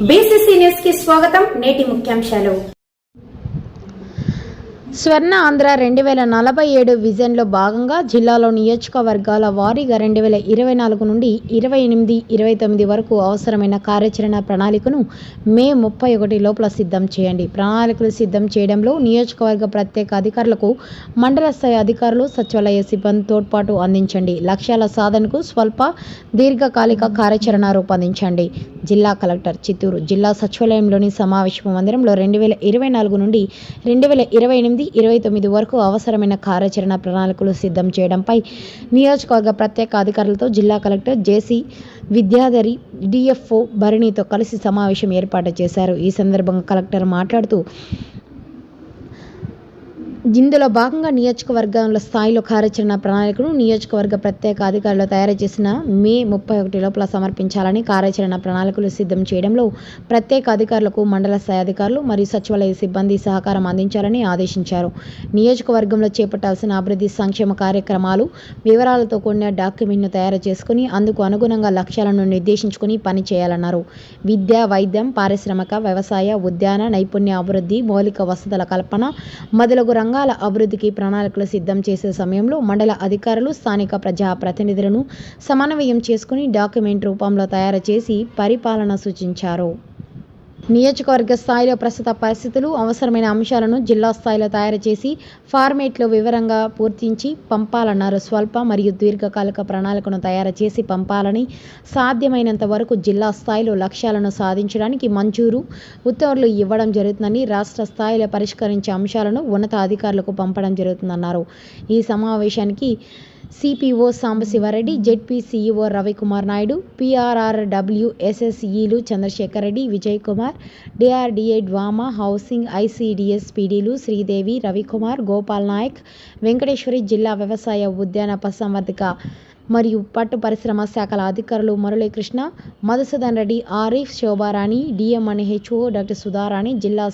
కి స్వాగతం. నేటి ముఖ్యాంశాలు. స్వర్ణ ఆంధ్ర రెండు వేల నలభై ఏడు విజన్లో భాగంగా జిల్లాలో నియోజకవర్గాల వారీగా రెండు వేల ఇరవై నాలుగు నుండి ఇరవై ఎనిమిది ఇరవై తొమ్మిది వరకు అవసరమైన కార్యాచరణ ప్రణాళికను మే ముప్పై ఒకటి లోపల సిద్ధం చేయండి. ప్రణాళికలు సిద్ధం చేయడంలో నియోజకవర్గ ప్రత్యేక అధికారులకు మండల స్థాయి అధికారులు సచివాలయ సిబ్బంది తోడ్పాటు అందించండి. లక్ష్యాల సాధనకు స్వల్ప దీర్ఘకాలిక కార్యాచరణ రూపొందించండి. జిల్లా కలెక్టర్ చిత్తూరు జిల్లా సచివాలయంలోని సమావేశ మందిరంలో రెండు వేల ఇరవై నాలుగు నుండి రెండు వేల ఇరవై ఎనిమిది ఇరవై తొమ్మిది వరకు అవసరమైన కార్యాచరణ ప్రణాళికలు సిద్ధం చేయడంపై నియోజకవర్గ ప్రత్యేక అధికారులతో జిల్లా కలెక్టర్ జేసీ విద్యాధరి డిఎఫ్ఓ భరణితో కలిసి సమావేశం ఏర్పాటు చేశారు. ఈ సందర్భంగా కలెక్టర్ మాట్లాడుతూ ఇందులో భాగంగా నియోజకవర్గాల స్థాయిలో కార్యాచరణ ప్రణాళికను నియోజకవర్గ ప్రత్యేక అధికారులు తయారు చేసిన మే ముప్పై ఒకటి లోపల సమర్పించాలని కార్యాచరణ ప్రణాళికలు సిద్ధం చేయడంలో ప్రత్యేక అధికారులకు మండల స్థాయి అధికారులు మరియు సచివాలయ సిబ్బంది సహకారం అందించాలని ఆదేశించారు. నియోజకవర్గంలో చేపట్టాల్సిన అభివృద్ధి సంక్షేమ కార్యక్రమాలు వివరాలతో కూడిన డాక్యుమెంట్ను తయారు చేసుకుని అందుకు అనుగుణంగా లక్ష్యాలను నిర్దేశించుకుని పని చేయాలన్నారు. విద్య వైద్యం పారిశ్రామిక వ్యవసాయ ఉద్యాన నైపుణ్య అభివృద్ధి మౌలిక వసతుల కల్పన మొదలగు రంగాల అభివృద్ధికి ప్రణాళికలు సిద్ధం చేసే సమయంలో మండల అధికారులు స్థానిక ప్రజా ప్రతినిధులను సమన్వయం చేసుకుని డాక్యుమెంట్ రూపంలో తయారు చేసి పరిపాలన సూచించారు. నియోజకవర్గ స్థాయిలో ప్రస్తుత పరిస్థితులు అవసరమైన అంశాలను జిల్లా స్థాయిలో తయారు చేసి ఫార్మేట్లో వివరంగా పూర్తించి పంపాలన్నారు. స్వల్ప మరియు దీర్ఘకాలిక ప్రణాళికను తయారు చేసి పంపాలని సాధ్యమైనంత వరకు జిల్లా స్థాయిలో లక్ష్యాలను సాధించడానికి మంజూరు ఉత్తర్వులు ఇవ్వడం జరుగుతుందని రాష్ట్ర స్థాయిలో పరిష్కరించే అంశాలను ఉన్నతాధికారులకు పంపడం జరుగుతుందన్నారు. ఈ సమావేశానికి CPO Sambasivareddy ZP CEO Ravikumar Naidu PRRW ఎస్ఎస్ఈలు Chandrasekhar Reddy Vijay Kumar DRDA DWAMA housing ICDS పీడీలు Sridevi Ravikumar Gopal Nayak Venkateswari జిల్లా వ్యవసాయ ఉద్యాన పశుసంవర్ధక మరియు పట్టు పరిశ్రమ శాఖల అధికారులు మురళీకృష్ణ మధుసూదన్ రెడ్డి ఆరిఫ్ శోభారాణి డిఎం డాక్టర్ సుధారాణి జిల్లా